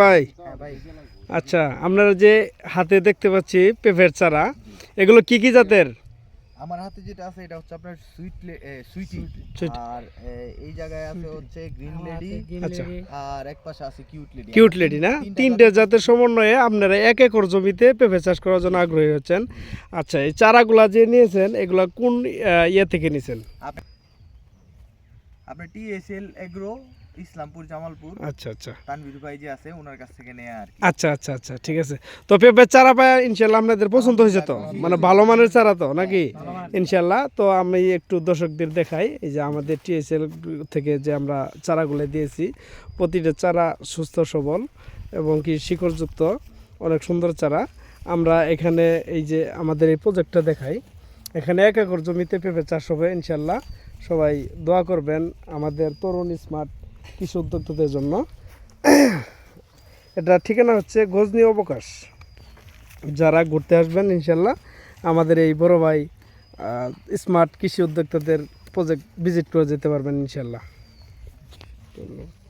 ভাই? হ্যাঁ আচ্ছা আপনারা যে হাতে দেখতে পাচ্ছি পেঁপের চারা এগুলো কি কি জাতের? আমার হাতে যেটা আছে এটা হচ্ছে আপনার সুইট সুইটি আর এই জায়গায় আছে হচ্ছে গ্রিন লেডি আচ্ছা। আর এক পাশে আছে কিউট লেডি কিউট লেডি না? তিনটে জাতের সমন্বয়ে আপনারা এক একর জমিতে পেঁপে চাষ করার জন্য আগ্রহী হচ্ছেন। আচ্ছা এই চারাগুলা যে নিয়েছেন এগুলা কোন ইয়ে থেকে নিয়েছেন আপনার টিএসএল এগ্রো ইসলামপুর জামালপুর। আচ্ছা আচ্ছা। তানভীর ভাই যে আছে ওনার কাছ থেকে নেয়া আর আচ্ছা আচ্ছা আচ্ছা ঠিক আছে। তো পেঁপের চারা পায় ইনশাল্লাহ আপনাদের পছন্দ হয়েছে তো? মানে ভালো মানের চারা তো নাকি? ইনশাল্লাহ। তো আমি একটু দর্শকদের দেখাই এই যে আমাদের টিএসএল থেকে যে আমরা চারাগুলো দিয়েছি প্রতিটা চারা সুস্থ সবল এবং কি শিকড়যুক্ত অনেক সুন্দর চারা। আমরা এখানে এই যে আমাদের এই প্রজেক্টটা দেখাই। এখানে এক একর জমিতে পেঁপে চাষ হবে ইনশাল্লাহ। সবাই দোয়া করবেন আমাদের তরুণ স্মার্ট কৃষি উদ্যোক্তাদের জন্য। এটা ঠিকানা হচ্ছে গজনি অবকাশ। যারা ঘুরতে আসবেন ইনশাল্লাহ আমাদের এই বড় ভাই স্মার্ট কৃষি উদ্যোক্তাদের প্রজেক্ট ভিজিট করে যেতে পারবেন ইনশাল্লাহ ধন্যবাদ